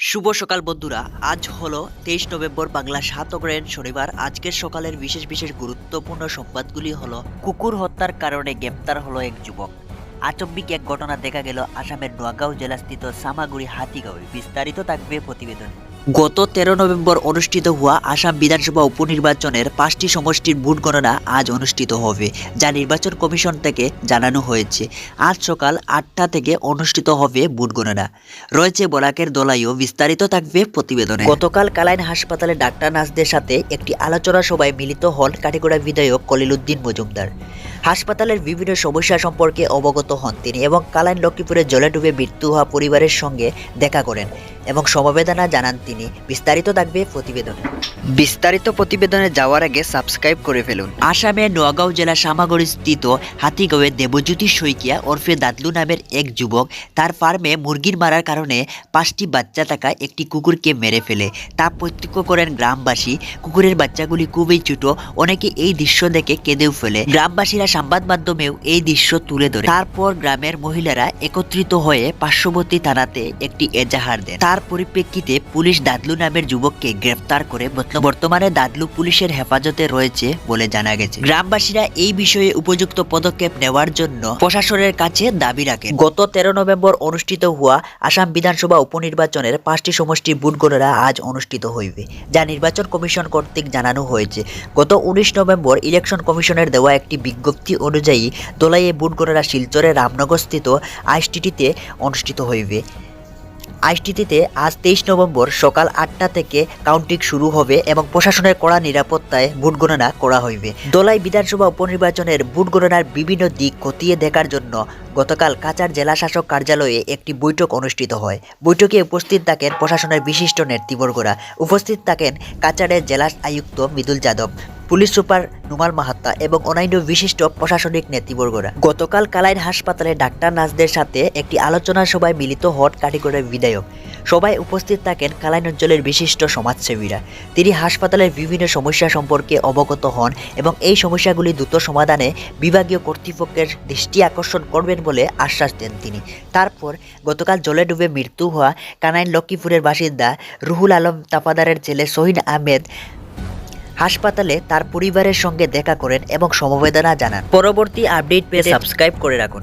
শুভ সকাল বন্ধুরা। আজ হলো তেইশ নভেম্বর, বাংলা সাত অগ্রহায়ণ শনিবার। আজকের সকালের বিশেষ বিশেষ গুরুত্বপূর্ণ সংবাদগুলি হলো, কুকুর হত্যার কারণে গ্রেপ্তার হলো এক যুবক। আচম্বিক এক ঘটনা দেখা গেল আসামের নোয়াগাঁও জেলাস্থিত সামাগুড়ি হাতিগাঁওয়ে। বিস্তারিত থাকবে প্রতিবেদন। গত তেরো নভেম্বর অনুষ্ঠিত হওয়া আসাম বিধানসভা উপনির্বাচনের পাঁচটি সমষ্টির ভোট গণনা আজ অনুষ্ঠিত হবে, যা নির্বাচন কমিশন থেকে জানানো হয়েছে। আজ সকাল আটটা থেকে অনুষ্ঠিত হবে ভোট গণনা। রয়েছে বরাকের দলাইও বিস্তারিত থাকবে প্রতিবেদনে। গতকাল কালাইন হাসপাতালে ডাক্তার নার্সদের সাথে একটি আলোচনা সভায় মিলিত হন কাটিগড়া বিধায়ক কলিলুদ্দিন মজুমদার। হাসপাতালের বিভিন্ন সমস্যা সম্পর্কে অবগত হন তিনি এবং কালাইন লক্ষ্মীপুরে জলে ডুবে মৃত্যু হওয়া পরিবারের সঙ্গে দেখা করেন এবং সমবেদনা জানান তিনি। বিস্তারিত থাকবে প্রতিবেদনে। বিস্তারিত প্রতিবেদনে যাওয়ার আগে সাবস্ক্রাইব করে ফেলুন। আসামের নোয়াগাঁও জেলা সামাগড়ি স্থিত হাতিগাঁওয়ে দেবজ্যোতি শইকিয়া ওরফে দাদলু নামের এক যুবক তার ফার্মে মুরগির মারার কারণে পাঁচটি বাচ্চা থাকা একটি কুকুরকে মেরে ফেলে। তা প্রত্যক্ষ করেন গ্রামবাসী। কুকুরের বাচ্চাগুলি খুবই ছোট। অনেকে এই দৃশ্য দেখে কেঁদেও ফেলে। গ্রামবাসীরা সংবাদ মাধ্যমেও এই দৃশ্য তুলে ধরে। তারপর গ্রামের মহিলারা একত্রিত হয়ে পার্শ্ববর্তী থানাতে একটি এজাহার দেন। তার পরিপ্রেক্ষিতে পুলিশ দাদলু নামের যুবককে গ্রেফতার করে বর্তমানে দাদলু পুলিশের হেফাজতে রয়েছে বলে জানা গেছে। গ্রামবাসীরা এই বিষয়ে উপযুক্ত পদক্ষেপ নেওয়ার জন্য প্রশাসনের কাছে দাবি রাখে। গত তেরো নভেম্বর অনুষ্ঠিত হওয়া আসাম বিধানসভা উপনির্বাচনের পাঁচটি সমষ্টির ভোট গণনা আজ অনুষ্ঠিত হইবে, যা নির্বাচন কমিশন কর্তৃক জানানো হয়েছে। গত উনিশ নভেম্বর ইলেকশন কমিশনের দেওয়া একটি বিজ্ঞপ্তি অনুযায়ী দোলাইয়ে ভোট গণনা শিলচরের রামনগরস্থিত আইসটিটিতে অনুষ্ঠিত হইবে। আইসটিটিতে আজ তেইশ নভেম্বর সকাল আটটা থেকে কাউন্টিং শুরু হবে এবং প্রশাসনের কড়া নিরাপত্তায় ভোট গণনা করা হইবে। দোলাই বিধানসভা উপনির্বাচনের ভোট গণনার বিভিন্ন দিক খতিয়ে দেখার জন্য গতকাল কাচার জেলা শাসক কার্যালয়ে একটি বৈঠক অনুষ্ঠিত হয়। বৈঠকে উপস্থিত থাকেন প্রশাসনের বিশিষ্ট নেতৃবর্গরা উপস্থিত থাকেন কাচারের জেলা আয়ুক্ত মৃদুল যাদব, পুলিশ সুপার নুমাল মাহাত্তা এবং অন্যান্য বিশিষ্ট প্রশাসনিক নেতৃবর্গরা গতকাল কালাইন হাসপাতালে ডাক্তার নার্সদের সাথে একটি আলোচনা সভায় মিলিত হন কাটিগড়ের বিধায়ক। সবাই উপস্থিত থাকেন কালাইন অঞ্চলের বিশিষ্ট সমাজসেবীরা। তিনি হাসপাতালের বিভিন্ন সমস্যা সম্পর্কে অবগত হন এবং এই সমস্যাগুলি দ্রুত সমাধানে বিভাগীয় কর্তৃপক্ষের দৃষ্টি আকর্ষণ করবেন বলে আশ্বাস দেন তিনি। তারপর গতকাল জলে ডুবে মৃত্যু হওয়া কানাইন লক্ষ্মীপুরের বাসিন্দা রুহুল আলম তাফাদারের ছেলে শহীদ আহমেদ হাসপাতালে তার পরিবারের সঙ্গে দেখা করেন এবং সমবেদনা জানান। পরবর্তী আপডেট পেয়ে সাবস্ক্রাইব করে রাখুন।